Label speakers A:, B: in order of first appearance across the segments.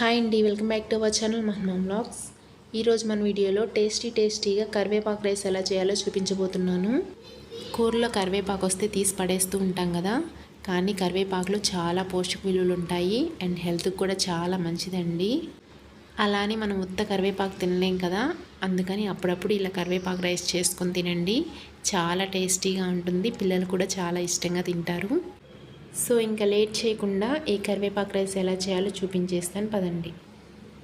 A: Hi అండి welcome back to our channel మహమ్మా blogs ఈరోజు మన వీడియోలో టేస్టీ టేస్టీగా కరివేపాకు రైస్ ఎలా చేయాలో చూపించబోతున్నాను. కూరలో కరివేపాకు వస్తే తీసి పడేస్తూ ఉంటాం కదా కానీ కరివేపాకులో చాలా పోషక విలువలు ఉంటాయి అండ్ హెల్త్కి కూడా చాలా మంచిదండి. అలానే మనం ఉత్త కరివేపాకు తినలేం కదా అందుకని అప్పుడప్పుడు ఇలా కరివేపాకు రైస్ చేసుకొని తినండి. చాలా టేస్టీగా ఉంటుంది పిల్లలు కూడా చాలా ఇష్టంగా తింటారు. సో ఇంకా లేట్ చేయకుండా ఈ కరివేపాకు రైస్ ఎలా చేయాలో చూపించేస్తాను పదండి.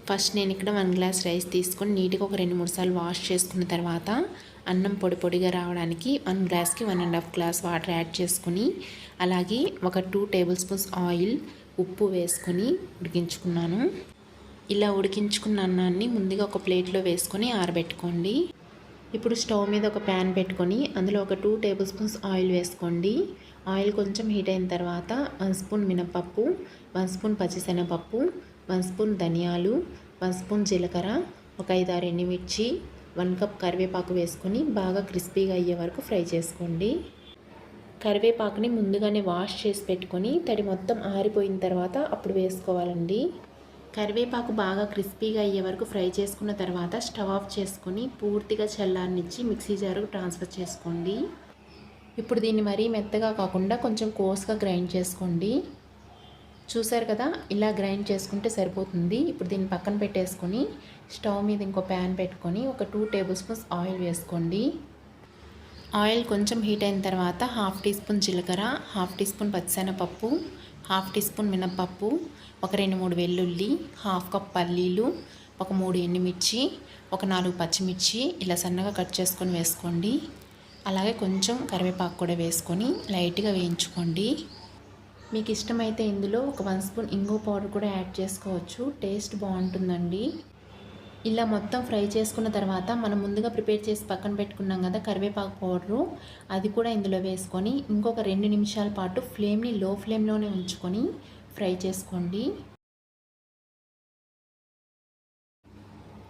A: ఫస్ట్ నేను ఇక్కడ వన్ గ్లాస్ రైస్ తీసుకొని నీట్గా ఒక రెండు మూడు సార్లు వాష్ చేసుకున్న తర్వాత అన్నం పొడి పొడిగా రావడానికి వన్ గ్లాస్కి one and half glass water add చేసుకుని అలాగే ఒక టూ టేబుల్ స్పూన్స్ ఆయిల్ ఉప్పు వేసుకొని ఉడికించుకున్నాను. ఇలా ఉడికించుకున్న అన్నాన్ని ముందుగా ఒక ప్లేట్లో వేసుకొని ఆరబెట్టుకోండి. ఇప్పుడు స్టవ్ మీద ఒక ప్యాన్ పెట్టుకొని అందులో ఒక టూ టేబుల్ స్పూన్స్ ఆయిల్ వేసుకోండి. ఆయిల్ కొంచెం హీట్ అయిన తర్వాత వన్ స్పూన్ మినపప్పు వన్ స్పూన్ పచ్చిశనగపప్పు వన్ స్పూన్ ధనియాలు వన్ స్పూన్ జీలకర్ర ఒక ఐదు ఆరు ఎండుమిర్చి వన్ కప్ కరివేపాకు వేసుకొని బాగా క్రిస్పీగా అయ్యే వరకు ఫ్రై చేసుకోండి. కరివేపాకుని ముందుగానే వాష్ చేసి పెట్టుకొని తడి మొత్తం ఆరిపోయిన తర్వాత అప్పుడు వేసుకోవాలండి. కరివేపాకు బాగా క్రిస్పీగా అయ్యే వరకు ఫ్రై చేసుకున్న తర్వాత స్టవ్ ఆఫ్ చేసుకొని పూర్తిగా చల్లారనిచ్చి మిక్సీ జారుకు ట్రాన్స్ఫర్ చేసుకోండి. ఇప్పుడు దీన్ని మరీ మెత్తగా కాకుండా కొంచెం కోస్గా గ్రైండ్ చేసుకోండి. చూసారు కదా ఇలా గ్రైండ్ చేసుకుంటే సరిపోతుంది. ఇప్పుడు దీన్ని పక్కన పెట్టేసుకొని స్టవ్ మీద ఇంకో ప్యాన్ పెట్టుకొని ఒక టూ టేబుల్ స్పూన్స్ ఆయిల్ వేసుకోండి. ఆయిల్ కొంచెం హీట్ అయిన తర్వాత హాఫ్ టీ స్పూన్ జీలకర్ర హాఫ్ టీ స్పూన్ పచ్చిసెనపప్పు హాఫ్ టీ స్పూన్ మినప్పప్పు ఒక రెండు మూడు వెల్లుల్లి హాఫ్ కప్ పల్లీలు ఒక మూడు ఎండుమిర్చి ఒక నాలుగు పచ్చిమిర్చి ఇలా సన్నగా కట్ చేసుకొని వేసుకోండి. అలాగే కొంచెం కరివేపాకు కూడా వేసుకొని లైట్గా వేయించుకోండి. మీకు ఇష్టమైతే ఇందులో ఒక వన్ స్పూన్ ఇంగు పౌడర్ కూడా యాడ్ చేసుకోవచ్చు. టేస్ట్ బాగుంటుందండి. ఇలా మొత్తం ఫ్రై చేసుకున్న తర్వాత మనం ముందుగా ప్రిపేర్ చేసి పక్కన పెట్టుకున్నాం కదా కరివేపాకు పౌడరు అది కూడా ఇందులో వేసుకొని ఇంకొక రెండు నిమిషాల పాటు ఫ్లేమ్ని లో ఫ్లేమ్లోనే ఉంచుకొని ఫ్రై చేసుకోండి.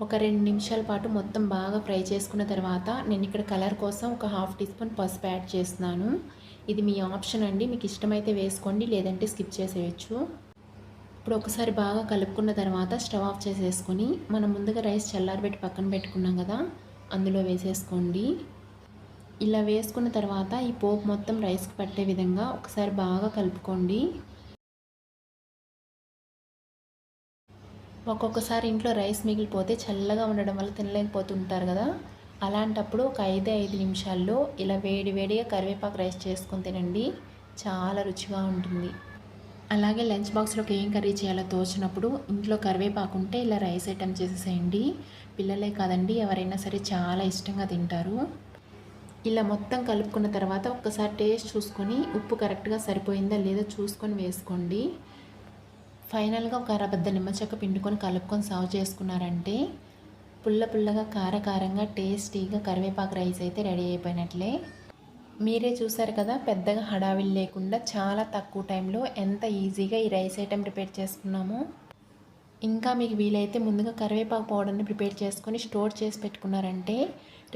A: ఒక రెండు నిమిషాల పాటు మొత్తం బాగా ఫ్రై చేసుకున్న తర్వాత నేను ఇక్కడ కలర్ కోసం ఒక హాఫ్ టీ స్పూన్ పసుపు యాడ్ చేస్తున్నాను. ఇది మీ ఆప్షన్ అండి మీకు ఇష్టమైతే వేసుకోండి లేదంటే స్కిప్ చేసేయచ్చు. ఇప్పుడు ఒకసారి బాగా కలుపుకున్న తర్వాత స్టవ్ ఆఫ్ చేసేసుకొని మనం ముందుగా రైస్ చల్లారబెట్టి పక్కన పెట్టుకున్నాం కదా అందులో వేసేసుకోండి. ఇలా వేసుకున్న తర్వాత ఈ పోపు మొత్తం రైస్కి పట్టే విధంగా ఒకసారి బాగా కలుపుకోండి. ఒక్కొక్కసారి ఇంట్లో రైస్ మిగిలిపోతే చల్లగా ఉండడం వల్ల తినలేకపోతుంటారు కదా. అలాంటప్పుడు ఒక ఐదే ఐదు నిమిషాల్లో ఇలా వేడి వేడిగా కరివేపాకు రైస్ చేసుకొని తినండి. చాలా రుచిగా ఉంటుంది. అలాగే లంచ్ బాక్స్లోకి ఏం కర్రీ చేయాలో తోచినప్పుడు ఇంట్లో కరివేపాకు ఉంటే ఇలా రైస్ ఐటమ్ చేసేసేయండి. పిల్లలే కాదండి ఎవరైనా సరే చాలా ఇష్టంగా తింటారు. ఇలా మొత్తం కలుపుకున్న తర్వాత ఒక్కసారి టేస్ట్ చూసుకొని ఉప్పు కరెక్ట్గా సరిపోయిందా లేదో చూసుకొని వేసుకోండి. ఫైనల్గా ఒక అరబద్ద నిమ్మచెక్క పిండుకొని కలుపుకొని సర్వ్ చేసుకున్నారంటే పుల్ల పుల్లగా కారకారంగా టేస్టీగా కరివేపాకు రైస్ అయితే రెడీ అయిపోయినట్లే. మీరే చూసారు కదా పెద్దగా హడావిడి లేకుండా చాలా తక్కువ టైంలో ఎంత ఈజీగా ఈ రైస్ ఐటెం ప్రిపేర్ చేసుకున్నామో. ఇంకా మీకు వీలైతే ముందుగా కరివేపాకు పౌడర్ని ప్రిపేర్ చేసుకొని స్టోర్ చేసి పెట్టుకున్నారంటే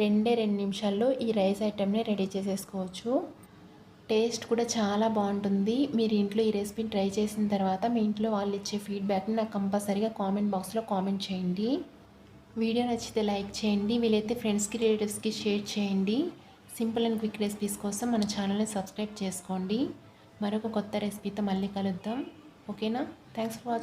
A: రెండే రెండు నిమిషాల్లో ఈ రైస్ ఐటెంని రెడీ చేసేసుకోవచ్చు. టేస్ట్ కూడా చాలా బాగుంటుంది. మీరు ఇంట్లో ఈ రెసిపీని ట్రై చేసిన తర్వాత మీ ఇంట్లో వాళ్ళు ఇచ్చే ఫీడ్బ్యాక్ని నాకు కంపల్సరీగా కామెంట్ బాక్స్లో కామెంట్ చేయండి. వీడియో నచ్చితే లైక్ చేయండి. వీలైతే ఫ్రెండ్స్కి రిలేటివ్స్కి షేర్ చేయండి. సింపుల్ అండ్ క్విక్ రెసిపీస్ కోసం మన ఛానల్ని సబ్స్క్రైబ్ చేసుకోండి. మరొక కొత్త రెసిపీతో మళ్ళీ కలుద్దాం. ఓకేనా? Thanks for watching